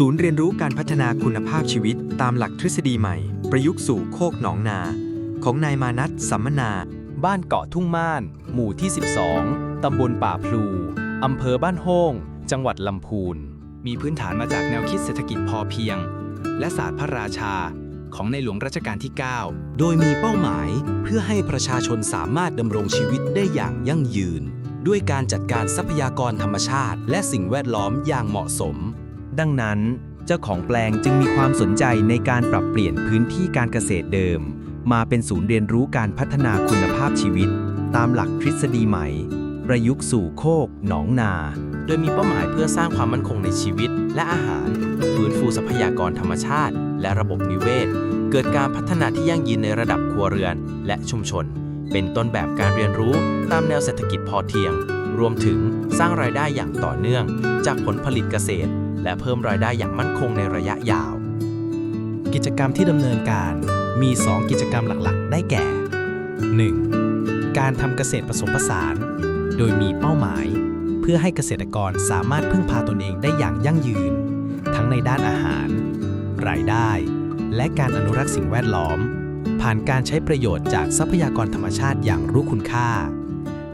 ศูนย์เรียนรู้การพัฒนาคุณภาพชีวิตตามหลักทฤษฎีใหม่ ประยุกต์สู่โคกหนองนา ของนายมานัทสัมมนา บ้านเกาะทุ่งม่าน หมู่ที่ 12 ตำบลป่าพลู อำเภอบ้านโฮ่งจังหวัดลำพูน มีพื้นฐานมาจากแนวคิดเศรษฐกิจพอเพียง และศาสตร์พระราชาของในหลวงรัชกาลที่ 9 โดยมีเป้าหมายเพื่อให้ประชาชนสามารถดำรงชีวิตได้อย่างยั่งยืน ด้วยการจัดการทรัพยากรธรรมชาติ และสิ่งแวดล้อมอย่างเหมาะสม ดังนั้น เจ้าของแปลงจึงมีความสนใจในการปรับเปลี่ยนพื้นที่การเกษตรเดิม มาเป็นศูนย์เรียนรู้การพัฒนาคุณภาพชีวิต ตามหลักทฤษฎีใหม่ ประยุกต์สู่โคกหนองนา โดยมีเป้าหมายเพื่อสร้างความมั่นคงในชีวิตและอาหาร ฟื้นฟูทรัพยากรธรรมชาติ และระบบนิเวศ เกิดการพัฒนาที่ยั่งยืนในระดับครัวเรือนและชุมชน เป็นต้นแบบการเรียนรู้ตามแนวเศรษฐกิจพอเพียงรวมถึงสร้างรายได้อย่างต่อเนื่อง จากผลผลิตเกษตร และเพิ่มรายได้อย่างมั่นคงในระยะยาว กิจกรรมที่ดำเนินการมี 2 กิจกรรมหลักๆ ได้แก่ 1. การทำเกษตรผสมผสาน โดยมีเป้าหมาย เพื่อให้เกษตรกรสามารถพึ่งพาตนเองได้อย่างยั่งยืน ทั้งในด้านอาหาร รายได้ และการอนุรักษ์สิ่งแวดล้อม ผ่านการใช้ประโยชน์จากทรัพยากรธรรมชาติอย่างรู้คุณค่า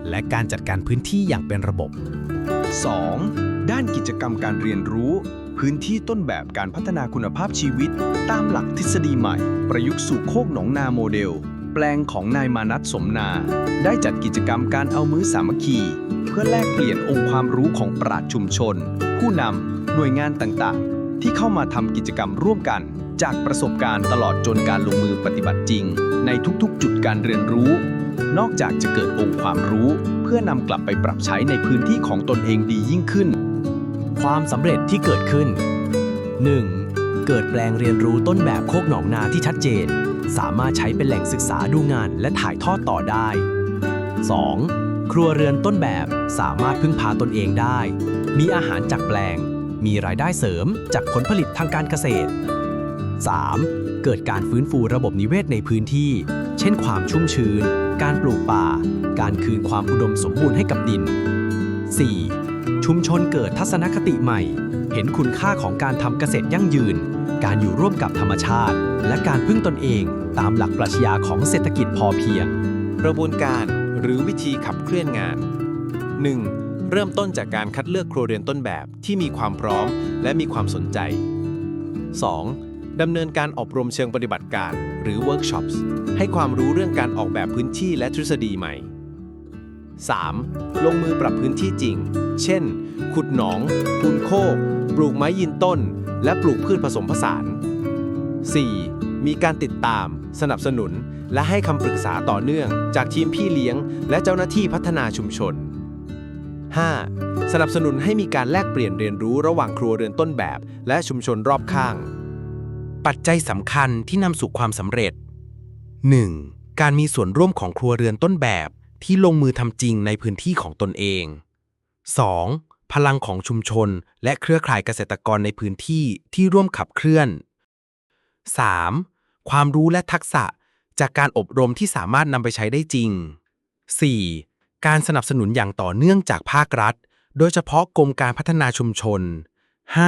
และการจัดการพื้นที่อย่างเป็นระบบ 2. ด้านกิจกรรมการเรียนรู้ พื้นที่ต้นแบบการพัฒนาคุณภาพชีวิต ตามหลักทฤษฎีใหม่ ประยุกต์สู่โคกหนองนาโมเดล แปลงของนายมานัทสมนา ได้จัดกิจกรรมการเอามือสามัคคี เพื่อแลกเปลี่ยนองค์ความรู้ของปราชญ์ชุมชน ผู้นำหน่วยงานต่างๆ ที่เข้ามาทำกิจกรรมร่วมกัน จากประสบการณ์ตลอดจนการลงมือปฏิบัติจริง ในทุกๆ จุดการเรียนรู้ นอกจากจะเกิดองค์ความรู้ เพื่อนำกลับไปปรับใช้ในพื้นที่ของตนเองดียิ่งขึ้น ความสำเร็จที่เกิดขึ้น 1. เกิดแปลงเรียนรู้ต้นแบบโคกหนองนาที่ชัดเจน สามารถใช้เป็นแหล่งศึกษาดูงานและถ่ายทอดต่อได้ 2. ครัวเรือนต้นแบบสามารถพึ่งพาตนเองได้ มีอาหารจากแปลง มีรายได้เสริมจากผลผลิตทางการเกษตร 3. เกิดการฟื้นฟูระบบนิเวศในพื้นที่ เช่นความชุ่มชื้น การปลูกป่า การคืนความอุดมสมบูรณ์ให้กับดิน 4. ชุมชนเกิดทัศนคติใหม่ เห็นคุณค่าของการทำเกษตรยั่งยืน การอยู่ร่วมกับธรรมชาติ และการพึ่งตนเองตามหลักปรัชญาของเศรษฐกิจพอเพียง กระบวนการหรือวิธีขับเคลื่อนงาน 1. เริ่มต้นจากการคัดเลือกครัวเรือนต้นแบบที่มีความพร้อมและมีความสนใจ 2. ดำเนินการอบรมเชิงปฏิบัติการ หรือ Workshops ให้ความรู้เรื่องการออกแบบพื้นที่และทฤษฎีใหม่ 3. ลงมือปรับพื้นที่จริง เช่น ขุดหนองปูนโคก ปลูกไม้ยืนต้น และปลูกพืชผสมผสาน 4. มีการติดตาม สนับสนุน และให้คำปรึกษาต่อเนื่อง จากทีมพี่เลี้ยง และเจ้าหน้าที่พัฒนาชุมชน 5. สนับสนุนให้มีการแลกเปลี่ยนเรียนรู้ระหว่างครัวเรือนต้นแบบ และชุมชนรอบข้าง ปัจจัยสำคัญที่นำสู่ความสำเร็จ 1. การมีส่วนร่วมของครัวเรือนต้นแบบ ที่ลงมือทำจริงในพื้นที่ของตนเอง 2. พลังของชุมชน และเครือข่ายเกษตรกรในพื้นที่ที่ร่วมขับเคลื่อน 3. ความรู้และทักษะจากการอบรมที่สามารถนำไปใช้ได้จริง 4. การสนับสนุนอย่างต่อเนื่องจากภาครัฐ โดยเฉพาะกรมการพัฒนาชุมชน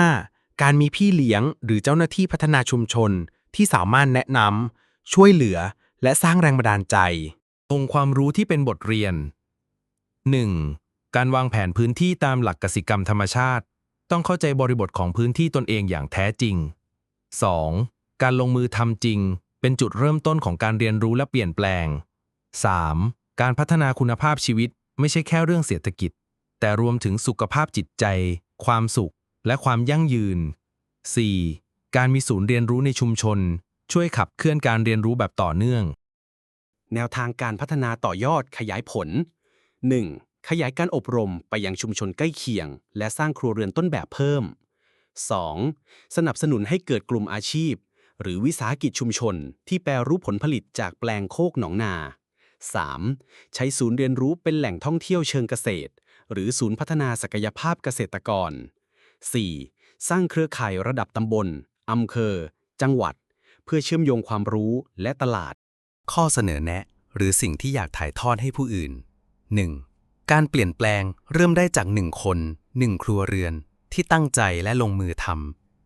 5. การมีพี่เลี้ยงหรือเจ้าหน้าที่พัฒนาชุมชนที่สามารถแนะนำช่วยเหลือและสร้างแรงบันดาลใจ องค์ความรู้ที่เป็นบทเรียน 1. การวางแผนพื้นที่ตามหลักกสิกรรมธรรมชาติ ต้องเข้าใจบริบทของพื้นที่ตนเองอย่างแท้จริง 2. การลงมือทำจริง เป็นจุดเริ่มต้นของการเรียนรู้และเปลี่ยนแปลง 3. การพัฒนาคุณภาพชีวิตไม่ใช่แค่เรื่องเศรษฐกิจ แต่รวมถึงสุขภาพจิตใจ ความสุข และความยั่งยืน 4. การมีศูนย์เรียนรู้ในชุมชน ช่วยขับเคลื่อนการเรียนรู้แบบต่อเนื่อง แนวทางการพัฒนาต่อยอดขยายผล 1. ขยายการอบรมไปยังชุมชนใกล้เคียง และสร้างครัวเรือนต้นแบบเพิ่ม 2. สนับสนุนให้เกิดกลุ่มอาชีพ หรือวิสาหกิจชุมชน ที่แปรรูปผลผลิตจากแปลงโคกหนองนา 3. ใช้ศูนย์เรียนรู้เป็นแหล่งท่องเที่ยวเชิงเกษตร หรือศูนย์พัฒนาศักยภาพเกษตรกร 4. สร้างเครือข่ายระดับตำบลอำเภอ จังหวัด เพื่อเชื่อมโยงความรู้และตลาด ข้อเสนอแนะ หรือสิ่งที่อยากถ่ายทอดให้ผู้อื่น 1. การเปลี่ยนแปลงเริ่มได้จากหนึ่งคนหนึ่งครัวเรือนที่ตั้งใจและลงมือท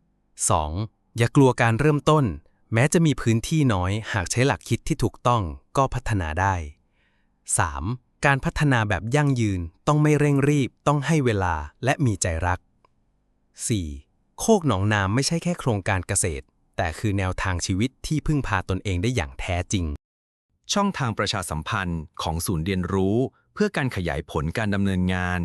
ำ 2. อย่ากลัวการเริ่มต้น แม้จะมีพื้นที่น้อยหากใช้หลักคิดที่ถูกต้องก็พัฒนาได้ 3. การพัฒนาแบบยั่งยืนต้องไม่เร่งรีบ ต้องให้เวลาและมีใจรัก 4. โคกหนองนามไม่ใช่แค่โครงการเกษตร แต่คือแนวทางชีวิตที่พึ่งพาตนเองได้อย่างแท้จริง ช่องทางประชาสัมพันธ์ของศูนย์เรียนรู้ เพื่อการขยายผลการดำเนินงาน